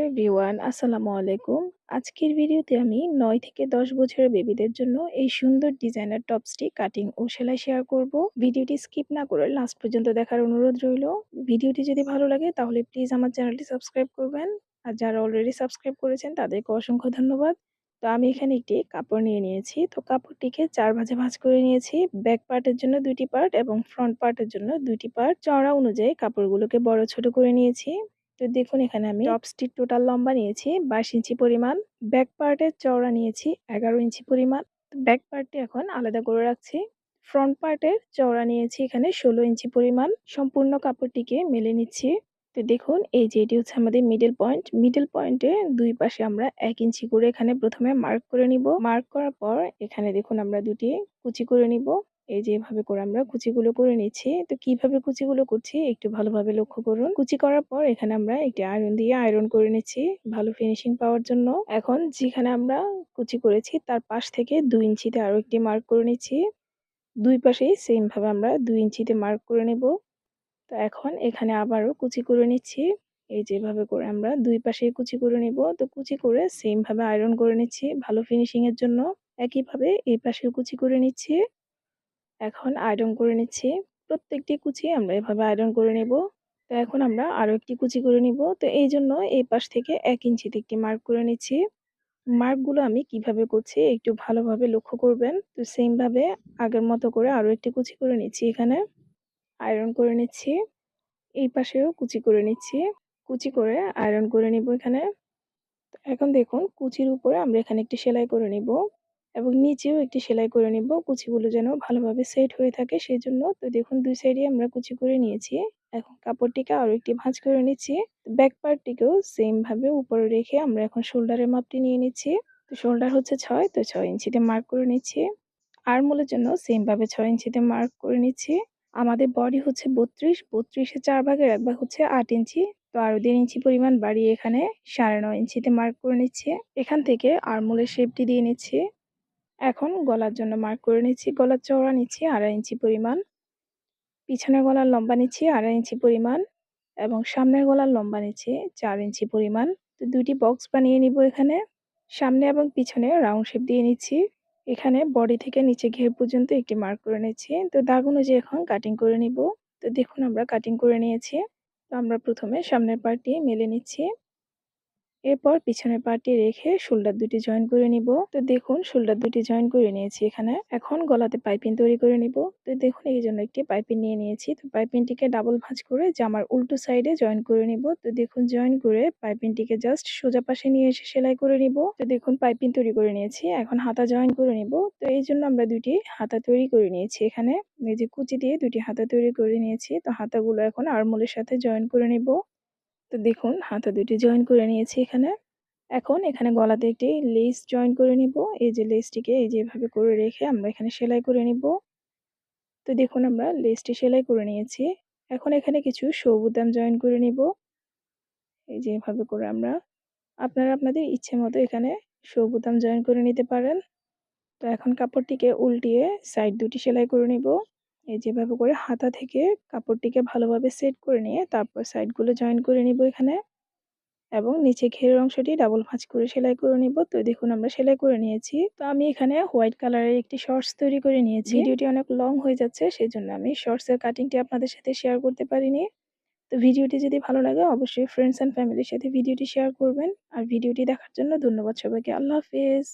Hello everyone, আসসালামু আলাইকুম। আজকের ভিডিওতে আমি নয় থেকে দশ বছরের বেবিদের জন্য এই সুন্দর ডিজাইনার টপসটি কাটিং ও সেলাই শেয়ার করব। ভিডিওটি স্কিপ না করে লাস্ট পর্যন্ত দেখার অনুরোধ রইল। ভিডিওটি যদি ভালো লাগে তাহলে প্লিজ আমার চ্যানেলটি সাবস্ক্রাইব করবেন। আর যারা অলরেডি সাবস্ক্রাইব করেছেন তাদেরকে অসংখ্য ধন্যবাদ। তো আমি এখানে একটি কাপড় নিয়ে নিয়েছি। তো কাপড়টিকে চার ভাজে ভাজ করে নিয়েছি। ব্যাক পার্টের জন্য দুইটি পার্ট এবং ফ্রন্ট পার্টের জন্য দুইটি পার্ট। চড়া অনুযায়ী কাপড়গুলোকে বড় ছোট করে নিয়েছি। তো দেখুন এখানে আমি টপসটির টোটাল লম্বা নিয়েছি বাইশ ইঞ্চি পরিমাণ। ব্যাক পার্টের চওড়া নিয়েছি এগারো ইঞ্চি পরিমাণ। ব্যাক পার্টটি এখন আলাদা করে রাখছি। ফ্রন্ট পার্টের চওড়া নিয়েছি এখানে ষোলো ইঞ্চি পরিমাণ। সম্পূর্ণ কাপড়টিকে মেলে নিচ্ছি। তো দেখুন এই যে এটি হচ্ছে আমাদের মিডল পয়েন্ট মিডল পয়েন্টে দুই পাশে আমরা এক ইঞ্চি করে এখানে প্রথমে মার্ক করে নিব। মার্ক করার পর এখানে দেখুন আমরা দুটি কুচি করে নিব। এই যে এভাবে করে আমরা কুচিগুলো করে নিচ্ছি। তো কীভাবে কুচিগুলো করছি একটু ভালোভাবে লক্ষ্য করুন। কুচি করার পর এখানে আমরা একটি আয়রন দিয়ে আয়রন করে নিচ্ছি, ভালো ফিনিশিং পাওয়ার জন্য। এখন যেখানে আমরা কুচি করেছি তার পাশ থেকে দুই ইঞ্চিতে আরও একটি মার্ক করে নিচ্ছি। দুই পাশেই সেমভাবে আমরা দুই ইঞ্চিতে মার্ক করে নেব। তো এখন এখানে আবারও কুচি করে নিচ্ছি। এই যেভাবে করে আমরা দুই পাশে কুচি করে নিব। তো কুচি করে সেমভাবে আয়রন করে নিচ্ছি, ভালো ফিনিশিংয়ের জন্য। একইভাবে এই পাশে কুচি করে নিচ্ছি। এখন আয়রন করে নিচ্ছি। প্রত্যেকটি কুচি আমরা এভাবে আয়রন করে নেব। তো এখন আমরা আরও একটি কুচি করে নিব। তো এই জন্য এই পাশ থেকে এক ইঞ্চিতে একটি মার্ক করে নিচ্ছি। মার্কগুলো আমি কীভাবে করছি একটু ভালোভাবে লক্ষ্য করবেন। তো সেমভাবে আগের মতো করে আরও একটি কুচি করে নিচ্ছি এখানে। আয়রন করে নিচ্ছি। এই পাশেও কুচি করে নিচ্ছি। কুচি করে আয়রন করে নিব এখানে। এখন দেখুন, কুচির উপরে আমরা এখানে একটি সেলাই করে নিব। এবং নিচেও একটি সেলাই করে নিব। কুচিগুলো যেন ভালোভাবে সেট হয়ে থাকে সেই জন্য তো দেখুন দুই সাইডে আমরা কুচি করে নিয়েছি। এখন কাপড়টিকে আরও একটি ভাঁজ করে নিচ্ছি। ব্যাক পার্টটিকেও সেম ভাবে উপরে রেখে আমরা এখন শোল্ডারের মাপটি নিয়ে নিচ্ছি। তো শোল্ডার হচ্ছে ছয়, তো ছয় ইঞ্চিতে মার্ক করে নিচ্ছি। আরমোলের জন্য সেম ভাবে ছয় ইঞ্চিতে মার্ক করে নিচ্ছি। আমাদের বডি হচ্ছে বত্রিশ, বত্রিশে চার ভাগের এক ভাগ হচ্ছে আট ইঞ্চি। তো আরও দেড় ইঞ্চি পরিমাণ বাড়িয়ে এখানে সাড়ে নয় ইঞ্চিতে মার্ক করে নিচ্ছে। এখান থেকে আরমোলের শেপটি দিয়ে নিচ্ছি। এখন গলার জন্য মার্ক করে নিচ্ছি, গলার চওড়া নিচ্ছি, আড়াই ইঞ্চি পরিমাণ। পিছনের গলার লম্বা নিচ্ছি, আড়াই ইঞ্চি পরিমাণ। এবং সামনের গলার লম্বা নিচ্ছি, চার ইঞ্চি পরিমাণ। তো দুটি বক্স বানিয়ে নিব এখানে। সামনে এবং পিছনে রাউন্ড শেপ দিয়ে নিচ্ছি। এখানে বডি থেকে নিচে ঘের পর্যন্ত একটি মার্ক করে নিচ্ছি। তো দাগ অনুযায়ী এখন কাটিং করে নিব। তো দেখুন আমরা কাটিং করে নিয়েছি। তো আমরা প্রথমে সামনের পার্টটি মেলে নিচ্ছি। এরপর পিছনের পাটি রেখে শোল্ডার দুটি জয়েন করে নিব। তো দেখুন শোল্ডার দুটি জয়েন করে নিয়েছি এখানে। এখন গলাতে পাইপিং তৈরি করে নিব। তো দেখুন, এই জন্য একটি পাইপিং নিয়ে নিয়েছি। তো পাইপিংটিকে ডাবল ভাঁজ করে জামার উল্টো সাইডে জয়েন করে নিব। তো দেখুন জয়েন করে পাইপিংটিকে জাস্ট সোজা পাশে নিয়ে এসে সেলাই করে নিব। তো দেখুন পাইপিং তৈরি করে নিয়েছি। এখন হাতা জয়েন করে নিব। তো এই জন্য আমরা দুটি হাতা তৈরি করে নিয়েছি এখানে। এই যে কুচি দিয়ে দুটি হাতা তৈরি করে নিয়েছি। তো হাতাগুলো এখন আরমোলের সাথে জয়েন করে নিব। তো দেখুন, হাতা দুটি জয়েন করে নিয়েছি এখানে। এখন এখানে গলাতে একটি লেস জয়েন করে নিব। এই যে লেসটিকে এই যেভাবে করে রেখে আমরা এখানে সেলাই করে নিব। তো দেখুন, আমরা লেসটি সেলাই করে নিয়েছি। এখন এখানে কিছু সবুদাম জয়েন করে নিব। এই যে এভাবে করে আমরা আপনারা আপনাদের ইচ্ছে মতো এখানে সবুদাম জয়েন করে নিতে পারেন। তো এখন কাপড়টিকে উল্টিয়ে সাইড দুটি সেলাই করে নিব। এই যেভাবে করে হাতা থেকে কাপড়টিকে ভালোভাবে সেট করে নিয়ে তারপর সাইডগুলো জয়েন করে নিব এখানে। এবং নিচে ঘেরের অংশটি ডাবল ভাঁজ করে সেলাই করে নিব। তো দেখুন আমরা সেলাই করে নিয়েছি। তো আমি এখানে হোয়াইট কালারের একটি শর্টস তৈরি করে নিয়েছি। ভিডিওটি অনেক লং হয়ে যাচ্ছে সেই জন্য আমি শর্টসের কাটিংটি আপনাদের সাথে শেয়ার করতে পারিনি। তো ভিডিওটি যদি ভালো লাগে অবশ্যই ফ্রেন্ডস অ্যান্ড ফ্যামিলির সাথে ভিডিওটি শেয়ার করবেন। আর ভিডিওটি দেখার জন্য ধন্যবাদ সবাইকে। আল্লাহ হাফেজ।